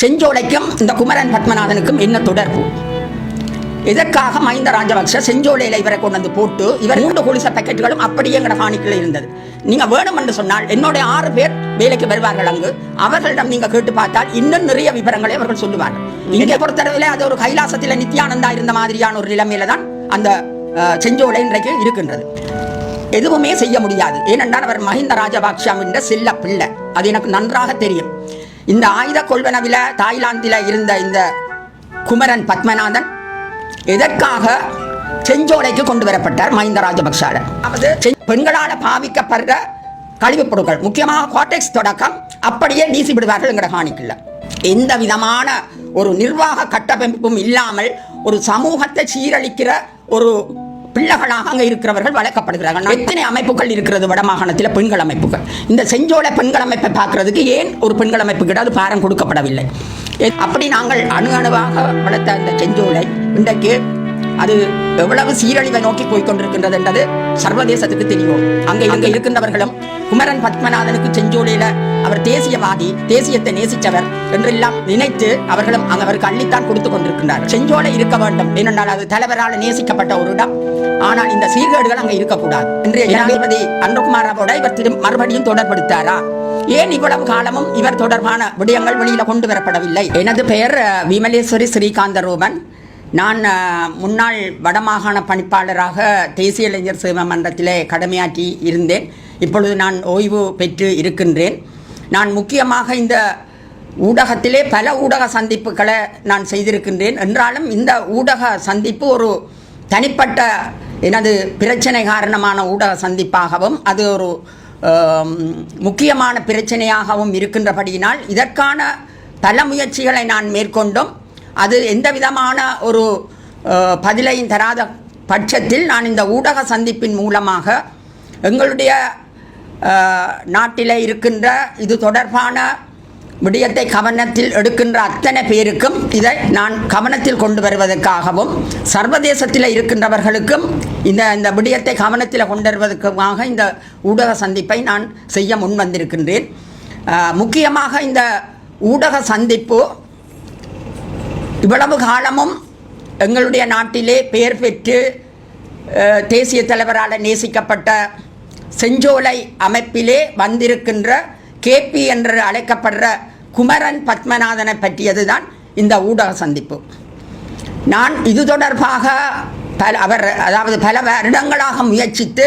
செஞ்சோலைக்கும் இந்த குமரன் பத்மநாதனுக்கும் என்ன தொடர்பு? எதற்காக மஹிந்த ராஜபக்ஷ செஞ்சோலையில இவரை கொண்டு வந்து போட்டு இவர் மூன்று கொலிச பேக்கெட்டுகளும் அப்படியே எங்கட காணிக்கையில் இருந்தது? நீங்க வேணும் என்று சொன்னால் என்னுடைய ஆறு பேர் வேலைக்கு வருவார்கள் அங்கு. அவர்களிடம் நீங்க கேட்டு பார்த்தால் இன்னும் நிறைய விவரங்களை அவர்கள் சொல்லுவார்கள். இங்கே பொறுத்தளவில் அது ஒரு கைலாசத்தில் நித்யானந்தா இருந்த மாதிரியான ஒரு நிலைமையில தான் அந்த செஞ்சோலை இன்றைக்கு இருக்கின்றது. எதுவுமே செய்ய முடியாது. ஏனென்றால் அவர் மஹிந்த ராஜபக்ஷாவின் செல்ல பிள்ளை. அது எனக்கு நன்றாக தெரியும். இந்த ஆயுத கொள்வனவில தாய்லாந்தில் இருந்த இந்த குமரன் பத்மநாதன் எதற்காக செஞ்சோலைக்கு கொண்டு வரப்பட்டார் மஹிந்த ராஜபக்ஷால? அதாவது பெண்களால் பாவிக்கப்படுற கழிவுப் பொருட்கள் முக்கியமாக காட்டெக்ஸ் தொடக்கம் அப்படியே வீசி விடுவார்கள் எங்கட எந்த விதமான ஒரு நிர்வாக கட்டமைப்பும் இல்லாமல் ஒரு சமூகத்தை சீரழிக்கிற ஒரு பிள்ளைகளாக அங்கே இருக்கிறவர்கள் வளர்க்கப்படுகிறார்கள். எத்தனை அமைப்புகள் இருக்கிறது வடமாகாணத்தில் பெண்கள் அமைப்புகள். இந்த செஞ்சோலை பெண்கள் அமைப்பை பார்க்கறதுக்கு ஏன் ஒரு பெண்கள் அமைப்பு கிடையாது பாரம் கொடுக்கப்படவில்லை? அப்படி நாங்கள் அணு அணுவாக வளர்த்த அந்த செஞ்சோலை இன்றைக்கு அது எவ்வளவு சீரழிவை நோக்கி போய் கொண்டிருக்கின்றது என்றது சர்வதேசத்துக்கு தெரியும். அங்கே அங்கே இருக்கின்றவர்களும் குமரன் பத்மநாதனுக்கு செஞ்சோலையில அவர் தேசியவாதி தேசியத்தை நேசித்தவர் என்றெல்லாம் நினைத்து அவர்களும் அங்க அவருக்கு அள்ளித்தான் கொடுத்து கொண்டிருக்கின்றார். செஞ்சோலை இருக்க வேண்டும். ஏனென்றால் அது தலைவரால் நேசிக்கப்பட்ட ஒரு இடம். ஆனால் இந்த சீர்கேடுகள் அங்கே இருக்கக்கூடாது. இன்றைய ஜனாதிபதி அன்புகுமாரோட இவர் திரு மறுபடியும் தொடர்படுத்தாரா? ஏன் இவ்வளவு காலமும் இவர் தொடர்பான விடயங்கள் வெளியில கொண்டு வரப்படவில்லை? எனது பெயர் விமலேஸ்வரி ஸ்ரீகாந்த ரூபன் நான் முன்னாள் வடமாகாண பணிப்பாளராக தேசிய இளைஞர் சேவை மன்றத்திலே கடமையாற்றி இருந்தேன். இப்பொழுது நான் ஓய்வு பெற்று இருக்கின்றேன். நான் முக்கியமாக இந்த ஊடகத்திலே பல ஊடக சந்திப்புகளை நான் செய்திருக்கின்றேன். என்றாலும் இந்த ஊடக சந்திப்பு ஒரு தனிப்பட்ட எனது பிரச்சனை காரணமான ஊடக சந்திப்பாகவும் அது ஒரு முக்கியமான பிரச்சனையாகவும் இருக்கின்றபடியினால் இதற்கான பல முயற்சிகளை நான் மேற்கொண்டும். அது எந்த விதமான ஒரு பதிலையும் தராத பட்சத்தில் நான் இந்த ஊடக சந்திப்பின் மூலமாக எங்களுடைய நாட்டில் இருக்கின்ற இது தொடர்பான விடயத்தை கவனத்தில் எடுக்கின்ற அத்தனை பேருக்கும் இதை நான் கவனத்தில் கொண்டு வருவதற்காகவும் சர்வதேசத்தில் இருக்கின்றவர்களுக்கும் இந்த இந்த விடயத்தை கவனத்தில் கொண்டு வருவதற்காக இந்த ஊடக சந்திப்பை நான் செய்ய முன் வந்திருக்கின்றேன் முக்கியமாக இந்த ஊடக சந்திப்பு இவ்வளவு காலமும் எங்களுடைய நாட்டிலே பெயர் பெற்று தேசிய தலைவரால் நேசிக்கப்பட்ட செஞ்சோலை அமைப்பிலே வந்திருக்கின்ற கேபி என்று அழைக்கப்படுற குமரன் பத்மநாதனை பற்றியது தான் இந்த ஊடக சந்திப்பு. நான் இது தொடர்பாக பல அவர் அதாவது பல வருடங்களாக முயற்சித்து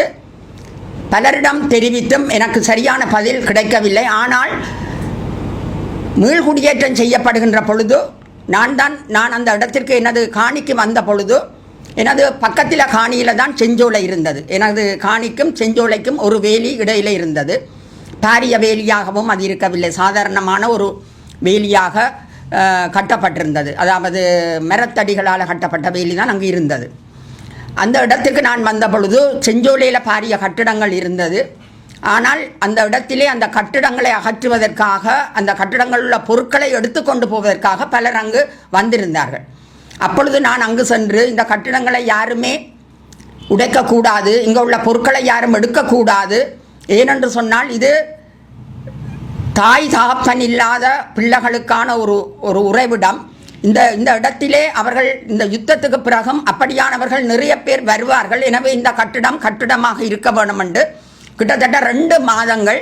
பலரிடம் தெரிவித்தும் எனக்கு சரியான பதில் கிடைக்கவில்லை. ஆனால் மீள்குடியேற்றம் செய்யப்படுகின்ற பொழுது நான் தான் நான் அந்த இடத்திற்கு எனது காணிக்கு வந்த பொழுது எனது பக்கத்தில் காணியில் தான் செஞ்சோலை இருந்தது. எனது காணிக்கும் செஞ்சோலைக்கும் ஒரு வேலி இடையில இருந்தது. பாரிய வேலியாகவும் அது இருக்கவில்லை. சாதாரணமான ஒரு வேலியாக கட்டப்பட்டிருந்தது. அதாவது மரத்தடிகளால் கட்டப்பட்ட வேலி தான் அங்கு இருந்தது. அந்த இடத்துக்கு நான் வந்த பொழுது செஞ்சோலையில் பாரிய கட்டிடங்கள் இருந்தது. ஆனால் அந்த இடத்திலே அந்த கட்டிடங்களை அகற்றுவதற்காக அந்த கட்டிடங்களில் உள்ள பொருட்களை எடுத்துக்கொண்டு போவதற்காக பலர் அங்கு வந்திருந்தார்கள். அப்பொழுது நான் அங்கு சென்று இந்த கட்டிடங்களை யாருமே உடைக்கக்கூடாது இங்கே உள்ள பொருட்களை யாரும் எடுக்கக்கூடாது ஏனென்று சொன்னால் இது தாய் தகப்பன் இல்லாத பிள்ளைகளுக்கான ஒரு ஒரு உறைவிடம். இந்த இந்த இடத்திலே அவர்கள் இந்த யுத்தத்துக்கு பிறகும் அப்படியானவர்கள் நிறைய பேர் வருவார்கள். எனவே இந்த கட்டிடம் கட்டிடமாக இருக்க வேண்டும் என்று கிட்டத்தட்ட ரெண்டு மாதங்கள்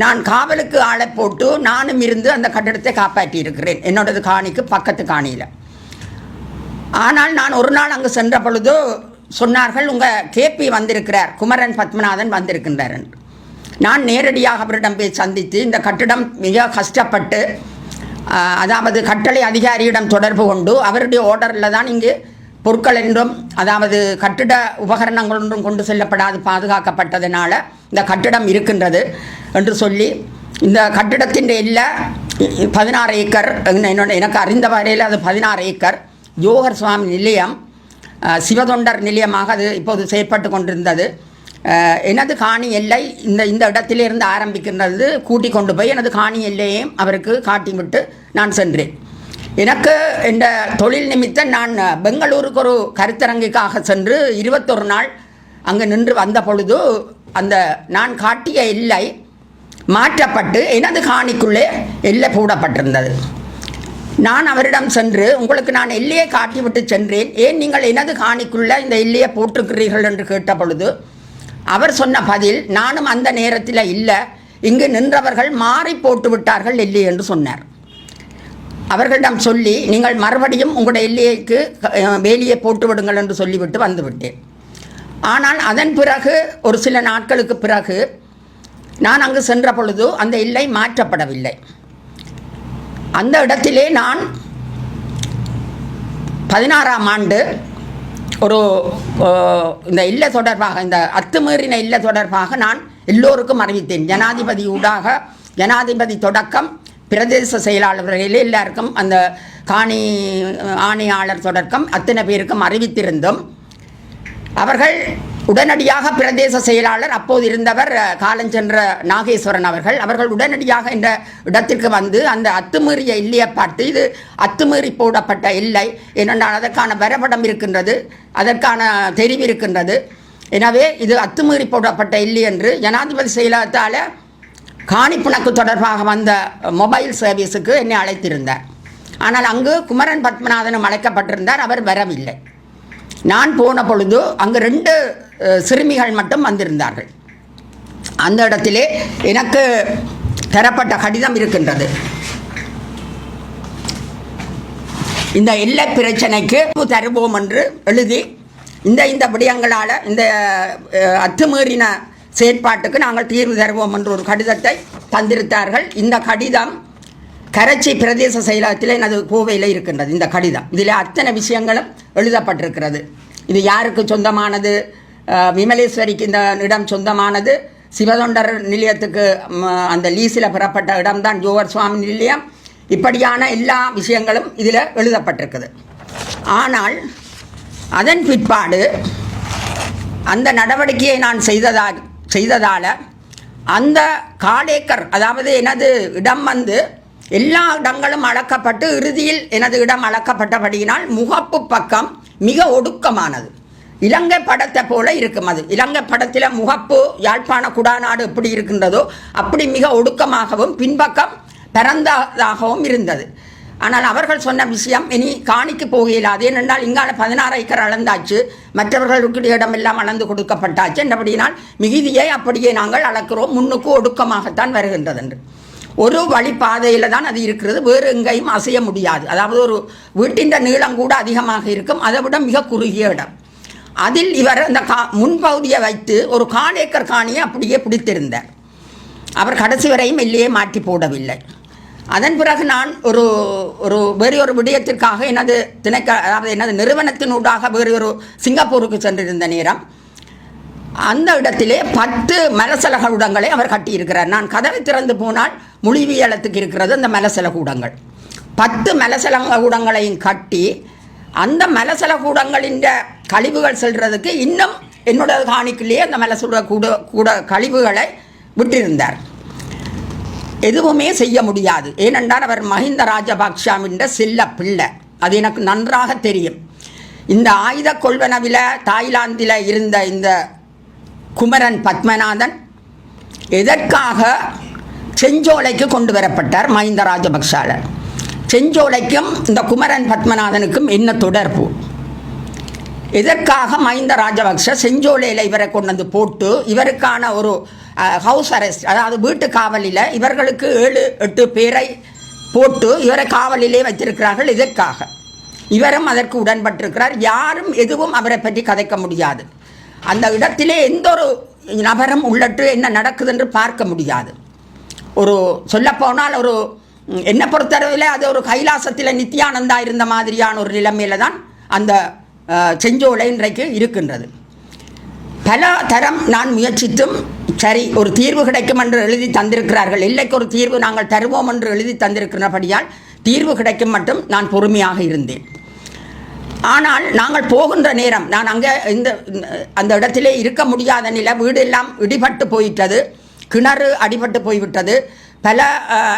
நான் காவலுக்கு ஆளை போட்டு நானும் இருந்து அந்த கட்டிடத்தை காப்பாற்றி இருக்கிறேன் என்னோடது காணிக்கு பக்கத்து காணியில். ஆனால் நான் ஒரு நாள் அங்கு சென்ற பொழுது சொன்னார்கள் உங்கள் கேபி வந்திருக்கிறார் குமரன் பத்மநாதன் வந்திருக்கின்றார் என்று. நான் நேரடியாக அவரிடம் போய் சந்தித்து இந்த கட்டிடம் மிக கஷ்டப்பட்டு அதாவது கட்டளை அதிகாரியிடம் தொடர்பு கொண்டு அவருடைய ஆர்டரில் தான் இங்கு பொருட்கள் என்றும் அதாவது கட்டிட உபகரணங்கள் ஒன்றும் கொண்டு செல்லப்படாது பாதுகாக்கப்பட்டதுனால இந்த கட்டிடம் இருக்கின்றது என்று சொல்லி இந்த கட்டிடத்தின் எல்லை பதினாறு ஏக்கர் என்ன- என்னோட எனக்கு அறிந்த வரையில் அது பதினாறு ஏக்கர். ஜோகர் சுவாமி நிலையம் சிவதொண்டர் நிலையமாக அது இப்போது செயற்பட்டு கொண்டிருந்தது. எனது காணி எல்லை இந்த இந்த இடத்திலிருந்து ஆரம்பிக்கின்றது கூட்டி கொண்டு போய் எனது காணி எல்லையையும் அவருக்கு காட்டிவிட்டு நான் சென்றேன். எனக்கு இந்த தொழில் நிமித்தம் நான் பெங்களூருக்கு ஒரு கருத்தரங்குக்காக சென்று இருபத்தொரு நாள் அங்கே நின்று வந்த பொழுது அந்த நான் காட்டிய எல்லை மாற்றப்பட்டு எனது காணிக்குள்ளே எல்லை போடப்பட்டிருந்தது. நான் அவரிடம் சென்று உங்களுக்கு நான் எல்லையை காட்டிவிட்டு சென்றேன். ஏன் நீங்கள் எனது காணிக்குள்ளே இந்த எல்லையை போட்டிருக்கிறீர்கள்? என்று கேட்ட பொழுது அவர் சொன்ன பதில் நானும் அந்த நேரத்தில் இல்லை. இங்கு நின்றவர்கள் மாறி போட்டு விட்டார்கள் எல்லை என்று சொன்னார். அவர்களிடம் சொல்லி நீங்கள் மறுபடியும் உங்களுடைய எல்லைக்கு வேலியை போட்டு விடுங்கள் என்று சொல்லிவிட்டு வந்துவிட்டேன். ஆனால் அதன் பிறகு ஒரு சில நாட்களுக்கு பிறகு நான் அங்கு சென்ற பொழுது அந்த எல்லை மாற்றப்படவில்லை. அந்த இடத்திலே நான் பதினாறாம் ஆண்டு ஒரு இந்த இல்லை தொடர்பாக இந்த அத்துமீறின இல்லை தொடர்பாக நான் எல்லோருக்கும் அறிவித்தேன். ஜனாதிபதி ஊடாக ஜனாதிபதி தொடக்கம் பிரதேச செயலாளர்கள் எல்லாருக்கும் அந்த காணி ஆணையாளர் தொடக்கம் அத்தனை பேருக்கும் அறிவித்திருந்தோம் அவர்கள் உடனடியாக பிரதேச செயலாளர் அப்போது இருந்தவர் காலஞ்சென்ற நாகேஸ்வரன் அவர்கள் அவர்கள் உடனடியாக இந்த இடத்திற்கு வந்து அந்த அத்துமீறிய எல்லையை பார்த்து இது அத்துமீறி போடப்பட்ட இல்லை ஏனென்றால் அதற்கான வரைபடம் இருக்கின்றது அதற்கான தெரிவு இருக்கின்றது. எனவே இது அத்துமீறி போடப்பட்ட இல்லை என்று ஜனாதிபதி செயலகத்தால் காணிப்புணக்கு தொடர்பாக வந்த மொபைல் சர்வீஸுக்கு என்னை அழைத்திருந்தார். ஆனால் அங்கு குமரன் பத்மநாதனும் அழைக்கப்பட்டிருந்தார் அவர் வரவில்லை. நான் போன பொழுது அங்கு ரெண்டு சிறுமிகள் மட்டும் வந்திருந்தார்கள். அந்த இடத்திலே எனக்கு தரப்பட்ட கடிதம் இருக்கின்றது. இந்த எல்லை பிரச்சனைக்கு தருவோம் என்று எழுதி இந்த இந்த விடயங்களால் இந்த அத்துமீறின செயற்பாட்டுக்கு நாங்கள் தீர்வு தருவோம் என்று ஒரு கடிதத்தை தந்திருத்தார்கள் இந்த கடிதம் கரைச்சி பிரதேச செயலகத்தில் எனது கோவையில் இருக்கின்றது. இந்த கடிதம். இதில் அத்தனை விஷயங்களும் எழுதப்பட்டிருக்கிறது. இது யாருக்கு சொந்தமானது? விமலேஸ்வரிக்கு இந்த இடம் சொந்தமானது? சிவதொண்டர் நிலையத்துக்கு அந்த லீஸில் பெறப்பட்ட இடம்தான் ஜோவர் சுவாமி நிலையம். இப்படியான எல்லா விஷயங்களும் இதில் எழுதப்பட்டிருக்குது. ஆனால் அதன் பிற்பாடு அந்த நடவடிக்கையை நான் செய்ததாக செய்ததால் அந்த காடேக்கர் அதாவது எனது இடம் வந்து எல்லா இடங்களும் அளக்கப்பட்டு இறுதியில் எனது இடம் அளக்கப்பட்டபடியினால் முகப்பு பக்கம் மிக ஒடுக்கமானது. இலங்கை படத்தை போல இருக்கும் அது. இலங்கை படத்தில் முகப்பு யாழ்ப்பாண குடாநாடு எப்படி இருக்கின்றதோ அப்படி மிக ஒடுக்கமாகவும் பின்பக்கம் பரந்ததாகவும் இருந்தது. ஆனால் அவர்கள் சொன்ன விஷயம் இனி காணிக்கு போக இயலாது ஏனென்றால் இங்கால பதினாறு ஏக்கர் அளந்தாச்சு. மற்றவர்களுக்கு இடமெல்லாம் அளந்து கொடுக்கப்பட்டாச்சு. என்றபடியினால் மிகுதியை அப்படியே நாங்கள் அளக்கிறோம். முன்னுக்கு ஒடுக்கமாகத்தான் வருகின்றது என்று ஒரு வழிப்பாதையில் தான் அது இருக்கிறது. வேறு எங்கேயும் அசைய முடியாது. அதாவது ஒரு வீட்டின் நீளம் கூட அதிகமாக இருக்கும். அதை விட மிக குறுகிய இடம். அதில் இவர் அந்த கா முன்பகுதியை வைத்து ஒரு கால் ஏக்கர் காணியை அப்படியே பிடித்திருந்தார். அவர் கடைசி வரையும் இல்லையே மாற்றி போடவில்லை. அதன் பிறகு நான் ஒரு ஒரு வேறு ஒரு விடயத்திற்காக எனது திணைக்க அதாவது எனது நிறுவனத்தினூடாக வேறு ஒரு சிங்கப்பூருக்கு சென்றிருந்த நேரம் அந்த இடத்திலே பத்து மலசல கூடங்களை அவர் கட்டியிருக்கிறார். நான் கதவை திறந்து போனால் மொழிவியலத்துக்கு இருக்கிறது அந்த மலசல கூடங்கள் பத்து மலசல கூடங்களையும் கட்டி அந்த மலசல கூடங்களின் கழிவுகள் செல்றதுக்கு இன்னும் என்னோட காணிக்குள்ளேயே அந்த மலசுட கூட கூட கழிவுகளை விட்டிருந்தார். எதுவுமே செய்ய முடியாது. ஏனென்றால் அவர் மஹிந்த ராஜபக்ஷாவின் செல்ல பிள்ளை. அது எனக்கு நன்றாக தெரியும். இந்த ஆயுத கொள்வனவில் தாய்லாந்தில் இருந்த இந்த குமரன் பத்மநாதன் எதற்காக செஞ்சோலைக்கு கொண்டு வரப்பட்டார் மஹிந்த ராஜபக்ஷால? செஞ்சோலைக்கும் இந்த குமரன் பத்மநாதனுக்கும் என்ன தொடர்பு? இதற்காக மஹிந்த ராஜபக்ஷ செஞ்சோலையில் இவரை கொண்டு வந்து போட்டு இவருக்கான ஒரு ஹவுஸ் அரெஸ்ட் அதாவது வீட்டு காவலில் இவர்களுக்கு ஏழு எட்டு பேரை போட்டு இவரை காவலிலே வைத்திருக்கிறார்கள். இதற்காக இவரும் அதற்கு உடன்பட்டிருக்கிறார். யாரும் எதுவும் அவரை பற்றி கதைக்க முடியாது. அந்த இடத்திலே எந்த ஒரு நபரும் உள்ளட்டு என்ன நடக்குது என்று பார்க்க முடியாது. ஒரு சொல்லப்போனால் ஒரு என்னை பொறுத்தளவில் அது ஒரு கைலாசத்தில் நித்யானந்தா இருந்த மாதிரியான ஒரு நிலைமையில தான் அந்த செஞ்சோலை இன்றைக்கு இருக்கின்றது. பல தரம் நான் முயற்சித்தும் சரி ஒரு தீர்வு கிடைக்கும் என்று எழுதி தந்திருக்கிறார்கள். இல்லைக்கு ஒரு தீர்வு நாங்கள் தருவோம் என்று எழுதி தந்திருக்கிறபடியால் தீர்வு கிடைக்கும் மட்டும் நான் பொறுமையாக இருந்தேன். ஆனால் நாங்கள் போகின்ற நேரம் நான் அங்கே இந்த அந்த இடத்திலே இருக்க முடியாத நிலை வீடு எல்லாம் இடிபட்டு போயிட்டது கிணறு அடிபட்டு போய்விட்டது பல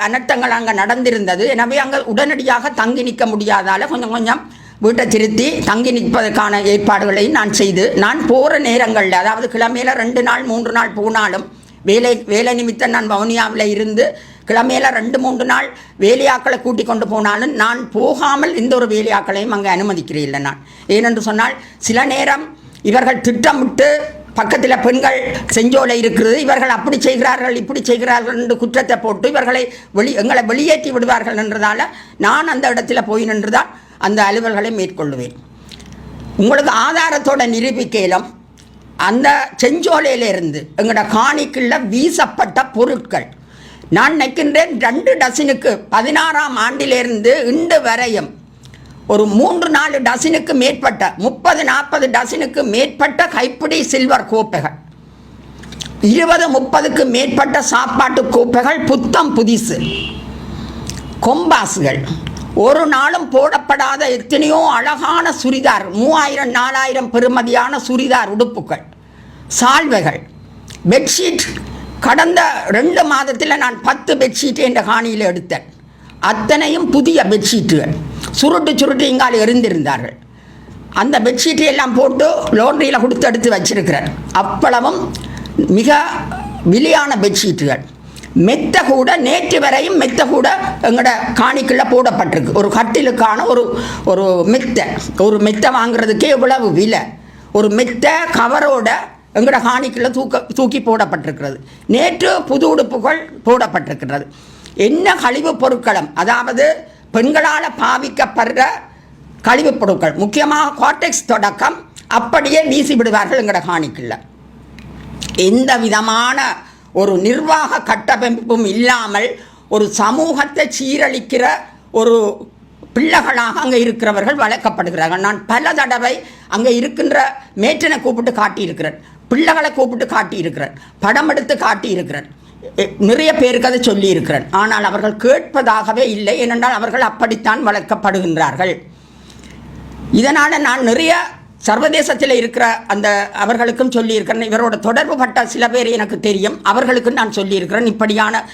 அனர்த்தங்கள் அங்கே நடந்திருந்தது. எனவே அங்கே உடனடியாக தங்கி நிற்க முடியாதால் கொஞ்சம் கொஞ்சம் வீட்டை திருத்தி தங்கி நிற்பதற்கான ஏற்பாடுகளையும் நான் செய்து நான் போகிற நேரங்களில் அதாவது கிழமையில் ரெண்டு நாள் மூன்று நாள் போனாலும் வேலை வேலை நிமித்தம் நான் வவுனியாவில் இருந்து கிழமையில் ரெண்டு மூன்று நாள் வேலையாக்களை கூட்டி கொண்டு போனாலும் நான் போகாமல் எந்த ஒரு வேலையாக்களையும் அங்கே அனுமதிக்கிறேன் இல்லை நான். ஏனென்று சொன்னால் சில நேரம் இவர்கள் திட்டமிட்டு பக்கத்தில் பெண்கள் செஞ்சோலை இருக்கிறது இவர்கள் அப்படி செய்கிறார்கள் இப்படி செய்கிறார்கள் என்று குற்றத்தை போட்டு இவர்களை வெளி எங்களை வெளியேற்றி விடுவார்கள் என்றதால் நான் அந்த இடத்துல போய் நின்றுதான் அந்த அலுவல்களை மேற்கொள்ளுவேன். உங்களுக்கு ஆதாரத்தோட நிரூபிக்கலும் அந்த செஞ்சோலையிலிருந்து எங்களோட காணிக்குள்ள வீசப்பட்ட பொருட்கள். நான் நினைக்கின்றேன் ரெண்டு டசினுக்கு பதினாறாம் ஆண்டிலிருந்து இன்று வரையும் ஒரு மூன்று நாலு டசினுக்கு மேற்பட்ட முப்பது நாற்பது டசினுக்கு மேற்பட்ட கைப்பிடி சில்வர் கோப்பைகள். இருபது முப்பதுக்கு மேற்பட்ட சாப்பாட்டு கோப்பைகள் புத்தம் புதிசு. கொம்பாசுகள். ஒரு நாளும் போடப்படாத எத்தனையோ அழகான சுரிதார் மூவாயிரம் நாலாயிரம் பெருமதியான சுரிதார் உடுப்புகள் சால்வைகள் பெட்ஷீட் கடந்த ரெண்டு மாதத்தில் நான் பத்து பெட்ஷீட் என்ற காணியில் எடுத்தேன். அத்தனையும் புதிய பெட்ஷீட்டுகள் சுருட்டு சுருட்டு இங்கால் எரிந்திருந்தார்கள். அந்த பெட்ஷீட்டை எல்லாம் போட்டு லோன்ரியில் கொடுத்து எடுத்து வச்சிருக்கிறேன். அப்பளவும் மிக விலையான பெட்ஷீட்டுகள் மெத்த கூட நேற்று வரையும் மெத்த கூட எங்களோட காணிக்குள்ள போடப்பட்டிருக்கு. ஒரு கட்டிலுக்கான ஒரு ஒரு மெத்தை ஒரு மெத்தை வாங்குறதுக்கே இவ்வளவு விலை. ஒரு மெத்த கவரோட எங்களோட காணிக்குள்ள தூக்க தூக்கி போடப்பட்டிருக்கிறது. நேற்று புது உடுப்புகள் போடப்பட்டிருக்கிறது. என்ன கழிவுப் பொருட்களும் அதாவது பெண்களால் பாவிக்கப்படுற கழிவுப் பொருட்கள் முக்கியமாக கார்டெக்ஸ் தொடக்கம் அப்படியே வீசி விடுவார்கள் எங்களோட காணிக்குள்ள. எந்த விதமான ஒரு நிர்வாக கட்டமைப்பும் இல்லாமல் ஒரு சமூகத்தை சீரழிக்கிற ஒரு பிள்ளைகளாக அங்கே இருக்கிறவர்கள் வளர்க்கப்படுகிறார்கள். நான் பல தடவை அங்கே இருக்கின்ற மேற்றனை கூப்பிட்டு காட்டியிருக்கிறேன். பிள்ளைகளை கூப்பிட்டு காட்டியிருக்கிறேன். படம் எடுத்து காட்டியிருக்கிறேன். நிறைய பேருக்கு அதை சொல்லியிருக்கிறேன். ஆனால் அவர்கள் கேட்பதாகவே இல்லை. ஏனென்றால் அவர்கள் அப்படித்தான் வளர்க்கப்படுகின்றார்கள். இதனால் நான் நிறைய சர்வதேசத்தில் இருக்கிற அந்த அவர்களுக்கும் சொல்லியிருக்கிறேன். இவரோட தொடர்பு பட்ட சில பேர் எனக்கு தெரியும். அவர்களுக்கும் நான் சொல்லியிருக்கிறேன். இப்படியான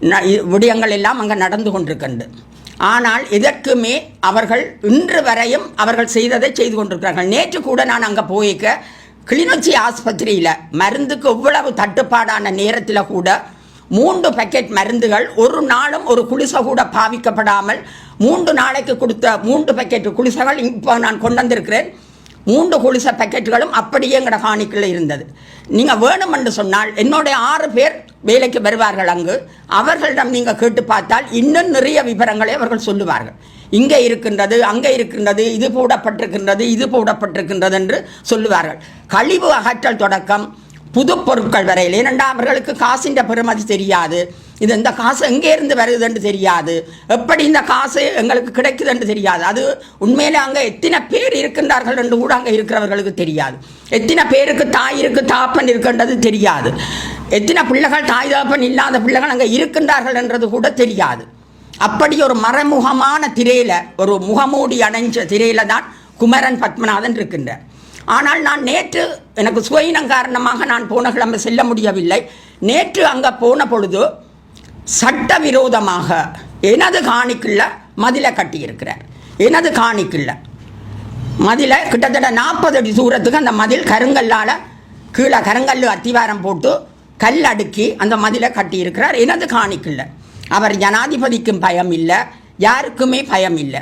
ந- விடயங்கள் எல்லாம் அங்கே நடந்து கொண்டிருக்கின்றது. ஆனால் இதற்குமே அவர்கள் இன்று வரையும் அவர்கள் செய்ததை செய்து கொண்டிருக்கிறார்கள். நேற்று கூட நான் அங்கே போயிக்க கிளிநொச்சி ஆஸ்பத்திரியில் மருந்துக்கு இவ்வளவு தட்டுப்பாடான நேரத்தில் கூட மூன்று பேக்கெட் மருந்துகள் ஒரு நாளும் ஒரு குளிசை கூட பாவிக்கப்படாமல் மூன்று நாளைக்கு கொடுத்த மூன்று பேக்கெட் குளிசைகள் இப்போ நான் கொண்டு வந்திருக்கிறேன். மூன்று கொலுச பேக்கெட்டுகளும் அப்படியே எங்கட காணிக்குள்ள இருந்தது. நீங்கள் வேணும் என்று சொன்னால் என்னுடைய ஆறு பேர் வேலைக்கு வருவார்கள் அங்கு. அவர்களிடம் நீங்கள் கேட்டு பார்த்தால் இன்னும் நிறைய விவரங்களை அவர்கள் சொல்லுவார்கள். இங்கே இருக்கின்றது அங்கே இருக்கின்றது இது போடப்பட்டிருக்கின்றது இது போடப்பட்டிருக்கின்றது என்று சொல்லுவார்கள். கழிவு அகற்றல் தொடக்கம் புது பொருட்கள் வரையில். ஏனென்றால் அவர்களுக்கு காசின்ற பெருமதி தெரியாது. இது இந்த காசு எங்கேருந்து வருதுன்னு தெரியாது. எப்படி இந்த காசு எங்களுக்கு கிடைக்குதுன்னு தெரியாது. அது உண்மையிலே அங்கே எத்தனை பேர் இருக்கின்றார்கள் என்று கூட அங்கே இருக்கிறவர்களுக்கு தெரியாது. எத்தனை பேருக்கு தாய் இருக்கு தாப்பன் இருக்கின்றது தெரியாது. எத்தனை பிள்ளைகள் தாய் தாப்பன் இல்லாத பிள்ளைகள் அங்கே இருக்கின்றார்கள் என்றது கூட தெரியாது. அப்படி ஒரு மறைமுகமான திரையில ஒரு முகமூடி அணைஞ்ச திரையில தான் குமரன் பத்மநாதன் இருக்கின்றார். ஆனால் நான் நேற்று எனக்கு சுயினம் காரணமாக நான் போன கிழமை செல்ல முடியவில்லை. நேற்று அங்கே போன பொழுது சட்டவிரோதமாக எனது காணிக்குள்ள மதிலை கட்டியிருக்கிறார் எனது காணிக்குள்ள. மதிலை கிட்டத்தட்ட நாற்பது அடி தூரத்துக்கு அந்த மதில் கருங்கல்லால் கீழே கருங்கல் அத்திவாரம் போட்டு கல் அடுக்கி அந்த மதிலை கட்டியிருக்கிறார் எனது காணிக்குள்ள. அவர் ஜனாதிபதிக்கும் பயம் இல்லை யாருக்குமே பயம் இல்லை.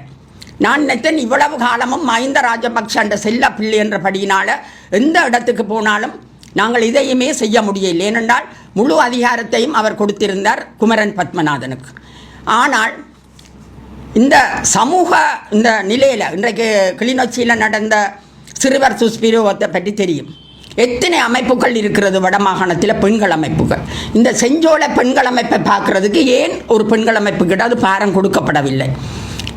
நான் நினைத்தேன் இவ்வளவு காலமும் மஹிந்த ராஜபக்ஷ என்ற செல்ல பிள்ளை என்றபடியினால் எந்த இடத்துக்கு போனாலும் நாங்கள் இதையுமே செய்ய முடியவில்லை. ஏனென்றால் முழு அதிகாரத்தையும் அவர் கொடுத்திருந்தார் குமரன் பத்மநாதனுக்கு. ஆனால் இந்த சமூக இந்த நிலையில் இன்றைக்கு கிளிநொச்சியில் நடந்த சிறுவர் சுஸ்பிரோகத்தை பற்றி தெரியும். எத்தனை அமைப்புகள் இருக்கிறது வடமாகாணத்தில் பெண்கள் அமைப்புகள். இந்த செஞ்சோலை பெண்கள் அமைப்பை பார்க்கறதுக்கு ஏன் ஒரு பெண்கள் அமைப்பு கிட்ட அது பாரம் கொடுக்கப்படவில்லை?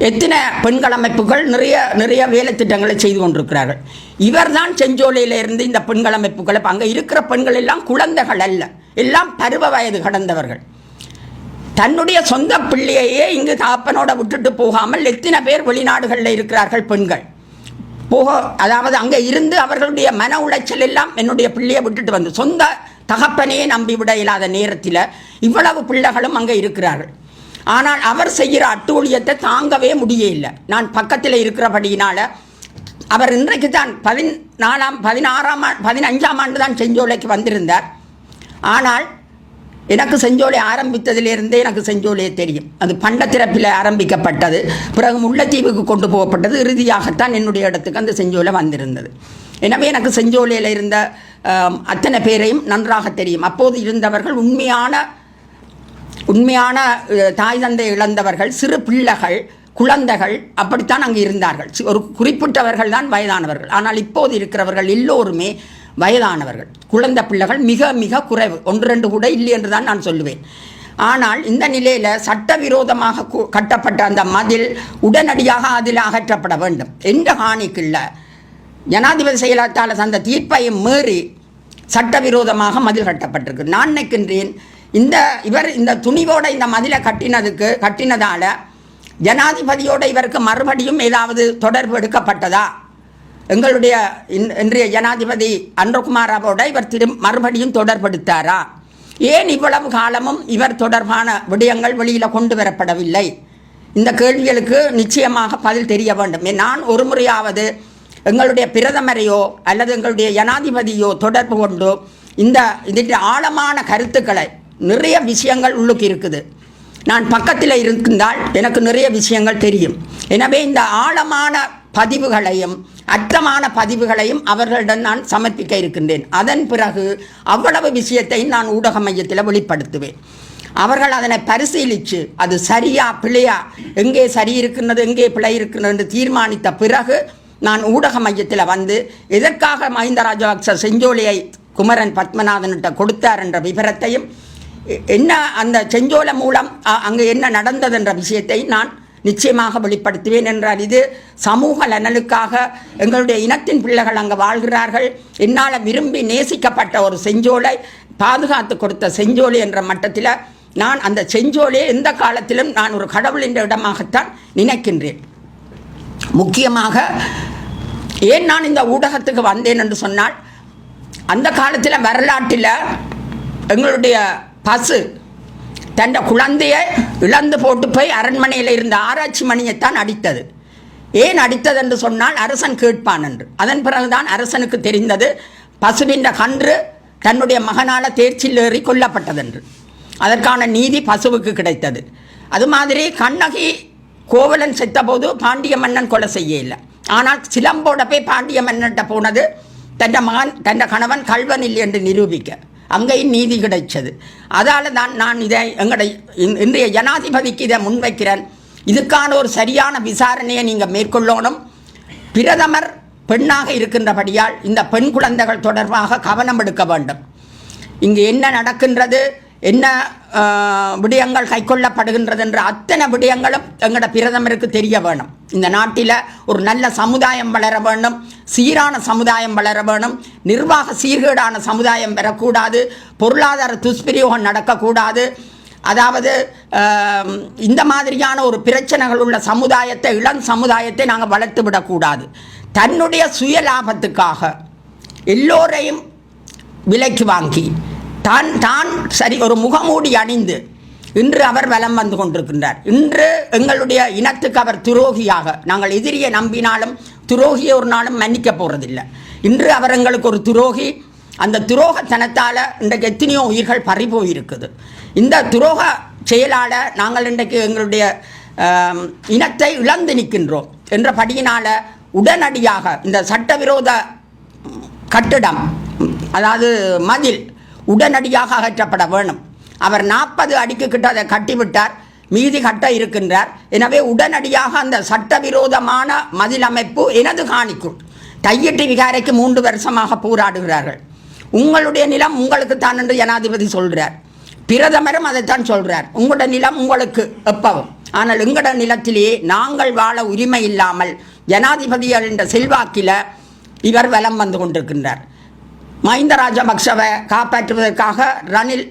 எத்தனை பெண்கள் அமைப்புகள் நிறைய நிறைய வேலை திட்டங்களை செய்து கொண்டிருக்கிறார்கள்? இவர்தான் செஞ்சோலையிலிருந்து இந்த பெண்கள் அமைப்புகளை அங்கே இருக்கிற பெண்கள் எல்லாம் குழந்தைகள் அல்ல. எல்லாம் பருவ வயது கடந்தவர்கள். தன்னுடைய சொந்த பிள்ளையையே இங்கு தாப்பனோட விட்டுட்டு போகாமல் எத்தனை பேர் வெளிநாடுகளில் இருக்கிறார்கள் பெண்கள். போக அதாவது அங்கே இருந்து அவர்களுடைய மன உளைச்சல் எல்லாம் என்னுடைய பிள்ளையை விட்டுட்டு வந்து சொந்த தகப்பனையே நம்பி விட இல்லாத நேரத்தில் இவ்வளவு பிள்ளைகளும் அங்கே இருக்கிறார்கள். ஆனால் அவர் செய்கிற அட்டூழியத்தை தாங்கவே முடியவில்லை நான் பக்கத்தில் இருக்கிறபடியினால் அவர் இன்றைக்கு தான் பதினாலாம் பதினாறாம் பதினஞ்சாம் ஆண்டு தான் செஞ்சோலைக்கு வந்திருந்தார். ஆனால் எனக்கு செஞ்சோலை ஆரம்பித்ததிலிருந்தே எனக்கு செஞ்சோலையே தெரியும். அது பண்டத்திறப்பில் ஆரம்பிக்கப்பட்டது பிறகு முல்லைத்தீவுக்கு கொண்டு போகப்பட்டது இறுதியாகத்தான் என்னுடைய இடத்துக்கு அந்த செஞ்சோலை வந்திருந்தது. எனவே எனக்கு செஞ்சோலையில் இருந்த அத்தனை பேரையும் நன்றாக தெரியும். அப்போது இருந்தவர்கள் உண்மையான உண்மையான தாய் தந்தை இழந்தவர்கள் சிறு பிள்ளைகள் குழந்தைகள் அப்படித்தான் அங்கு இருந்தார்கள். ஒரு குறிப்பிட்டவர்கள் தான் வயதானவர்கள். ஆனால் இப்போது இருக்கிறவர்கள் எல்லோருமே வயதானவர்கள். குழந்தை பிள்ளைகள் மிக மிக குறைவு. ஒன்று ரெண்டு கூட இல்லை என்று தான் நான் சொல்லுவேன். ஆனால் இந்த நிலையில் சட்டவிரோதமாக கட்டப்பட்ட அந்த மதில் உடனடியாக அதில் அகற்றப்பட வேண்டும். எந்த ஹானிக்குள்ள ஜனாதிபதி செயலாளர் தந்த தீர்ப்பையும் மீறி சட்டவிரோதமாக மதில் கட்டப்பட்டிருக்கு. நான் நினைக்கின்றேன் இந்த இவர் இந்த துணிவோட இந்த மதிலை கட்டினதுக்கு கட்டினதால் ஜனாதிபதியோட இவருக்கு மறுபடியும் ஏதாவது தொடர்பு எடுக்கப்பட்டதா? எங்களுடைய இன்- இன்றைய ஜனாதிபதி அன்றகுமாராவோட இவர் திரு மறுபடியும் தொடர்படுத்தாரா? ஏன் இவ்வளவு காலமும் இவர் தொடர்பான விடயங்கள் வெளியில் கொண்டு வரப்படவில்லை இந்த கேள்விகளுக்கு நிச்சயமாக பதில் தெரிய வேண்டும். நான் ஒரு முறையாவது எங்களுடைய பிரதமரையோ அல்லது எங்களுடைய ஜனாதிபதியோ தொடர்பு கொண்டு இந்த இதில் ஆழமான கருத்துக்களை நிறைய விஷயங்கள் உள்ளுக்கு இருக்குது. நான் பக்கத்தில் இருந்தால் எனக்கு நிறைய விஷயங்கள் தெரியும். எனவே இந்த ஆழமான பதிவுகளையும் அர்த்தமான பதிவுகளையும் அவர்களிடம் நான் சமர்ப்பிக்க இருக்கின்றேன். அதன் பிறகு அவ்வளவு விஷயத்தை நான் ஊடக மையத்தில் வெளிப்படுத்துவேன். அவர்கள் அதனை பரிசீலித்து அது சரியா பிழையா எங்கே சரி இருக்கின்றது எங்கே பிழை இருக்கின்றது என்று தீர்மானித்த பிறகு நான் ஊடக மையத்தில் வந்து எதற்காக மஹிந்த ராஜபக்ச செஞ்சோலியை குமரன் பத்மநாதன்கிட்ட கொடுத்தார் என்ற விவரத்தையும் என்ன அந்த செஞ்சோலை மூலம் அ- என்ன நடந்தது என்ற விஷயத்தை நான் நிச்சயமாக வெளிப்படுத்துவேன் என்றார் இது சமூக நலனுக்காக எங்களுடைய இனத்தின் பிள்ளைகள் அங்கே வாழ்கிறார்கள். என்னால் விரும்பி நேசிக்கப்பட்ட ஒரு செஞ்சோலை பாதுகாத்து கொடுத்த செஞ்சோலை என்ற மட்டத்தில் நான் அந்த செஞ்சோலையை எந்த காலத்திலும் நான் ஒரு கடவுளின் இடமாகத்தான் நினைக்கின்றேன். முக்கியமாக ஏன் நான் இந்த ஊடகத்துக்கு வந்தேன் என்று சொன்னால் அந்த காலத்தில் வரலாற்றில் எங்களுடைய பசு தன் குழந்தையை இழந்து போட்டு போய் அரண்மனையில் இருந்த ஆராய்ச்சி மணியைத்தான் அடித்தது. ஏன் அடித்தது என்று சொன்னால் அரசன் கேட்பான் என்று. அதன் பிறகுதான் அரசனுக்கு தெரிந்தது பசுவின் கன்று தன்னுடைய மகனால் தேர்ச்சியில் ஏறி கொல்லப்பட்டதென்று. அதற்கான நீதி பசுவுக்கு கிடைத்தது. அது மாதிரி கண்ணகி கோவலன் செத்தபோது பாண்டிய மன்னன் கொலை செய்ய இல்லை ஆனால் சிலம்போட போய் பாண்டிய மன்னன்ட்ட போனது தன் மகன் தன் கணவன் கல்வன் இல்லை என்று நிரூபிக்க. அங்கேயும் நீதி கிடைச்சது. அதால் தான் நான் இதை எங்களுடைய இன்றைய ஜனாதிபதிக்கு இதை முன்வைக்கிறேன். இதுக்கான ஒரு சரியான விசாரணையை நீங்கள் மேற்கொள்ளணும். பிரதமர் பெண்ணாக இருக்கின்றபடியால் இந்த பெண் குழந்தைகள் தொடர்பாக கவனம் எடுக்க வேண்டும். இங்கு என்ன நடக்கின்றது? என்ன விடயங்கள் கைக்கொள்ளப்படுகின்றது என்ற அத்தனை விடயங்களும் எங்களோட பிரதமருக்கு தெரிய வேணும். இந்த நாட்டில் ஒரு நல்ல சமுதாயம் வளர வேண்டும் சீரான சமுதாயம் வளர வேணும் நிர்வாக சீர்கேடான சமுதாயம் பெறக்கூடாது பொருளாதார துஷ்பிரயோகம் நடக்கக்கூடாது. அதாவது இந்த மாதிரியான ஒரு பிரச்சனைகள் உள்ள சமுதாயத்தை இளம் சமுதாயத்தை நாங்கள் வளர்த்து விடக்கூடாது. தன்னுடைய சுய லாபத்துக்காக எல்லோரையும் விலைக்கு வாங்கி தான் தான் சரி ஒரு முகமூடி அணிந்து இன்று அவர் வலம் வந்து கொண்டிருக்கின்றார். இன்று எங்களுடைய இனத்துக்கு அவர் துரோகியாக நாங்கள் எதிரியை நம்பினாலும் துரோகியை ஒரு நாளும் மன்னிக்க போகிறதில்லை இன்று அவர் எங்களுக்கு ஒரு துரோகி அந்த துரோகத்தனத்தால் இன்றைக்கு எத்தனையோ உயிர்கள் பறி போயிருக்குது இந்த துரோக செயலால் நாங்கள் இன்றைக்கு எங்களுடைய இனத்தை இழந்து நிற்கின்றோம் என்றபடியினால் உடனடியாக இந்த சட்டவிரோத கட்டிடம் அதாவது மதில் உடனடியாக அகற்றப்பட வேணும். அவர் நாற்பது அடிக்கு கிட்ட அதை கட்டிவிட்டார். மீதி கட்ட இருக்கின்றார். எனவே உடனடியாக அந்த சட்டவிரோதமான மதில் அமைப்பு எனது காணிக்கும் தையிட்டு விகாரைக்கு மூன்று வருஷமாக போராடுகிறார்கள். உங்களுடைய நிலம் உங்களுக்கு தான் என்று ஜனாதிபதி சொல்கிறார் பிரதமரும் அதைத்தான் சொல்கிறார் உங்களோட நிலம் உங்களுக்கு எப்பவும். ஆனால் எங்களோட நிலத்திலேயே நாங்கள் வாழ உரிமை இல்லாமல் ஜனாதிபதிகள் என்ற செல்வாக்கில் இவர் வலம் வந்து கொண்டிருக்கின்றார். மஹிந்த ராஜபக்சவை காப்பாற்றுவதற்காக ரணில்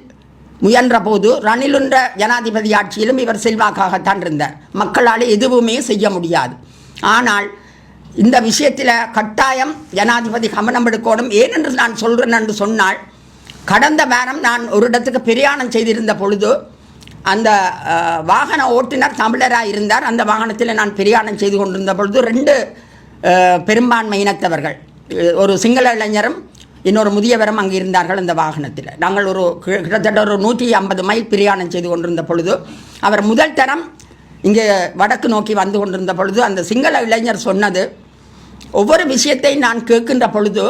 முயன்றபோது ரணிலுன்ற ஜனாதிபதி ஆட்சியிலும் இவர் செல்வாக்காகத்தான் இருந்தார். மக்களால் எதுவுமே செய்ய முடியாது. ஆனால் இந்த விஷயத்தில் கட்டாயம் ஜனாதிபதி கவனம் எடுக்கணும். ஏனென்று நான் சொல்கிறேன் என்று சொன்னால் கடந்த வாரம் நான் ஒரு இடத்துக்கு பிரயாணம் செய்திருந்த பொழுது அந்த வாகன ஓட்டுநர் தமிழராக இருந்தார். அந்த வாகனத்தில் நான் பிரயாணம் செய்து கொண்டிருந்த பொழுது ரெண்டு பெரும்பான்மை இனத்தவர்கள் ஒரு சிங்கள இளைஞரும் இன்னொரு முதியவரும் அங்கே இருந்தார்கள் அந்த வாகனத்தில். நாங்கள் ஒரு கி- கிட்டத்தட்ட ஒரு நூற்றி ஐம்பது மைல் பிரயாணம் செய்து கொண்டிருந்த பொழுது அவர் முதல் தரம் இங்கே வடக்கு நோக்கி வந்து கொண்டிருந்த பொழுது அந்த சிங்கள இளைஞர் சொன்னது ஒவ்வொரு விஷயத்தை நான் கேட்கின்ற பொழுது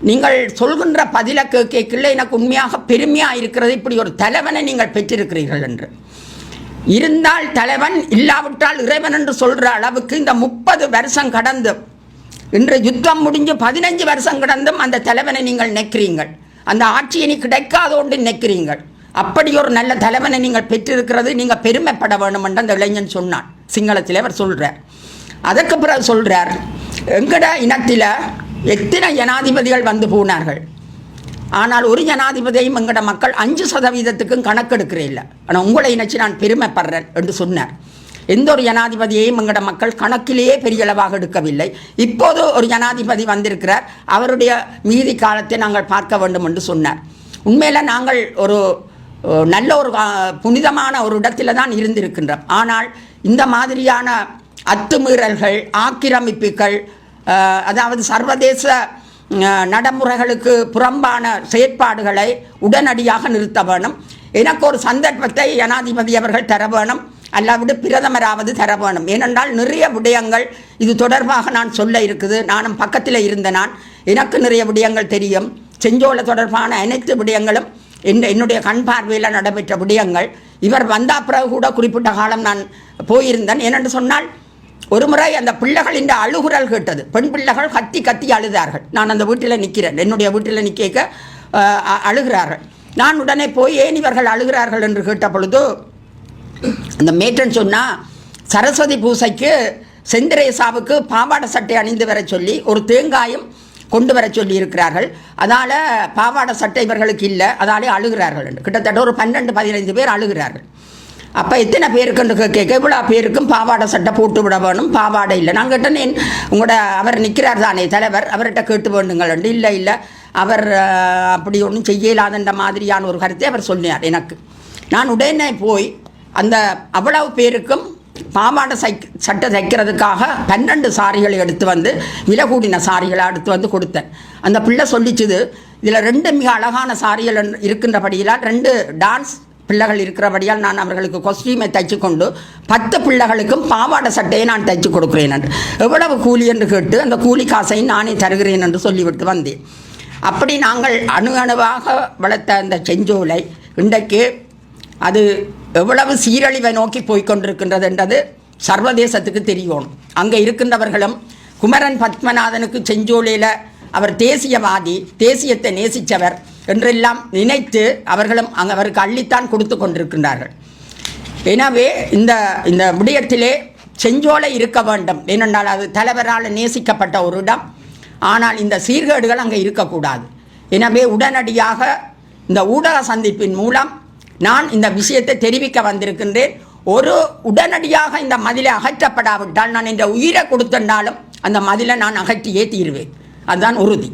நீங்கள் சொல்கின்ற பதில கேட்கல எனக்கு உண்மையாக பெருமையாக இருக்கிறது இப்படி ஒரு தலைவனை நீங்கள் பெற்றிருக்கிறீர்கள் என்று. இருந்தால் தலைவன் இல்லாவிட்டால் இறைவன் என்று சொல்கிற அளவுக்கு இந்த முப்பது வருஷம் கடந்து இன்று யுத்தம் முடிஞ்சு பதினஞ்சு வருஷம் கிடந்தும் அந்த தலைவனை நீங்கள் நிற்கிறீங்கள் அந்த ஆட்சியை கிடைக்காதோண்டு நிற்கிறீங்கள் அப்படி ஒரு நல்ல தலைவனை நீங்கள் பெற்றிருக்கிறது நீங்கள் பெருமைப்பட வேணும் என்று அந்த இளைஞன் சொன்னான். சிங்களத்தில் அவர் சொல்கிறார் அதற்கு பிறகு சொல்கிறார் எங்கட இனத்தில் எத்தனை ஜனாதிபதிகள் வந்து போனார்கள்? ஆனால் ஒரு ஜனாதிபதியும் எங்கட மக்கள் அஞ்சு சதவீதத்துக்கும் கணக்கெடுக்கிறே இல்லை. ஆனால் உங்களை நினைச்சு நான் பெருமைப்படுறேன் என்று சொன்னார். எந்த ஒரு ஜனாதிபதியையும் எங்கட மக்கள் கணக்கிலேயே பெரிய அளவாக எடுக்கவில்லை. இப்போது ஒரு ஜனாதிபதி வந்திருக்கிறார். அவருடைய மீதி காலத்தை நாங்கள் பார்க்க வேண்டும் என்று சொன்னார். உண்மையில் நாங்கள் ஒரு நல்ல ஒரு புனிதமான ஒரு இடத்துல தான் இருந்திருக்கின்றோம். ஆனால் இந்த மாதிரியான அத்துமீறல்கள் ஆக்கிரமிப்புகள் அதாவது சர்வதேச நடைமுறைகளுக்கு புறம்பான செயற்பாடுகளை உடனடியாக நிறுத்த வேணும். எனக்கு ஒரு சந்தர்ப்பத்தை ஜனாதிபதி அவர்கள் தர வேணும். அல்லாவிட பிரதமராவது தர வேணும். ஏனென்றால் நிறைய விடயங்கள் இது தொடர்பாக நான் சொல்ல இருக்குது. நானும் பக்கத்தில் இருந்த நான் எனக்கு நிறைய விடயங்கள் தெரியும். செஞ்சோல தொடர்பான அனைத்து விடயங்களும் என் என்னுடைய கண் பார்வையில் நடைபெற்ற விடயங்கள். இவர் வந்த பிறகு கூட குறிப்பிட்ட காலம் நான் போயிருந்தேன். ஏனென்று சொன்னால் ஒரு முறை அந்த பிள்ளைகளின் அழுகுரல் கேட்டது. பெண் பிள்ளைகள் கத்தி கத்தி அழுதார்கள். நான் அந்த வீட்டில் நிற்கிறேன் என்னுடைய வீட்டில் நிற்க அழுகிறார்கள். நான் உடனே போய் ஏன் இவர்கள் அழுகிறார்கள்? என்று கேட்ட பொழுது அந்த மேட்டன் சொன்னால் சரஸ்வதி பூசைக்கு செந்திரேசாவுக்கு பாவாடை சட்டை அணிந்து வர சொல்லி ஒரு தேங்காயும் கொண்டு வர சொல்லி இருக்கிறார்கள். அதனால் பாவாடை சட்டை இவர்களுக்கு இல்லை அதாலே அழுகிறார்கள் என்று. கிட்டத்தட்ட ஒரு பன்னெண்டு பதினைந்து பேர் அழுகிறார்கள். அப்போ எத்தனை பேருக்குன்னு கேட்க இவ்வளோ பேருக்கும் பாவாடை சட்டை போட்டு விட வேணும் பாவாடை இல்லை. நான் கேட்டேன் உங்களோட அவர் நிற்கிறார் தானே தலைவர் அவர்கிட்ட கேட்டு வேண்டுங்கள் என்று. இல்லை இல்லை. அவர் அப்படி ஒன்றும் செய்யலாதன்ற மாதிரியான ஒரு கருத்தை அவர் சொன்னார் எனக்கு. நான் உடனே போய் அந்த அவ்வளவு பேருக்கும் பாவாடை சை சட்டை தைக்கிறதுக்காக பன்னெண்டு சாரிகளை எடுத்து வந்து விலை கூடின சாரிகளை எடுத்து வந்து கொடுத்தேன். அந்த பிள்ளை சொல்லிச்சுது இதில் ரெண்டு மிக அழகான சாரிகள் என்று ரெண்டு டான்ஸ் பிள்ளைகள் இருக்கிறபடியால் நான் அவர்களுக்கு கொஸ்டியூமை தைச்சு கொண்டு பத்து பிள்ளைகளுக்கும் பாவாடை சட்டையை நான் தைச்சு கொடுக்கிறேன் என்று. எவ்வளவு கூலி என்று கேட்டு அந்த கூலி காசையும் நானே தருகிறேன் என்று சொல்லிவிட்டு வந்தேன். அப்படி நாங்கள் அணு அணுவாக வளர்த்த அந்த செஞ்சோலை இன்றைக்கு அது எவ்வளவு சீரழிவை நோக்கி போய்கொண்டிருக்கின்றது என்றது சர்வதேசத்துக்கு தெரியணும் அங்கே இருக்கின்றவர்களும் குமரன் பத்மநாதனுக்கு செஞ்சோலையில் அவர் தேசியவாதி தேசியத்தை நேசித்தவர் என்றெல்லாம் நினைத்து அவர்களும் அங்கே அவருக்கு அள்ளித்தான் கொடுத்து கொண்டிருக்கின்றார்கள். எனவே இந்த இந்த விடயத்திலே செஞ்சோலை இருக்க வேண்டும். ஏனென்றால் அது தலைவரால் நேசிக்கப்பட்ட ஒரு இடம். ஆனால் இந்த சீர்கேடுகள் அங்கே இருக்கக்கூடாது. எனவே உடனடியாக இந்த ஊடக சந்திப்பின் மூலம் நான் இந்த விஷயத்தை தெரிவிக்க வந்திருக்கின்றேன். ஒரு உடனடியாக இந்த மதிலை அகற்றப்படாவிட்டால் நான் இந்த உயிரை கொடுத்தென்றாலும் அந்த மதிலை நான் அகற்றியே தீருவேன் அதுதான் உறுதி.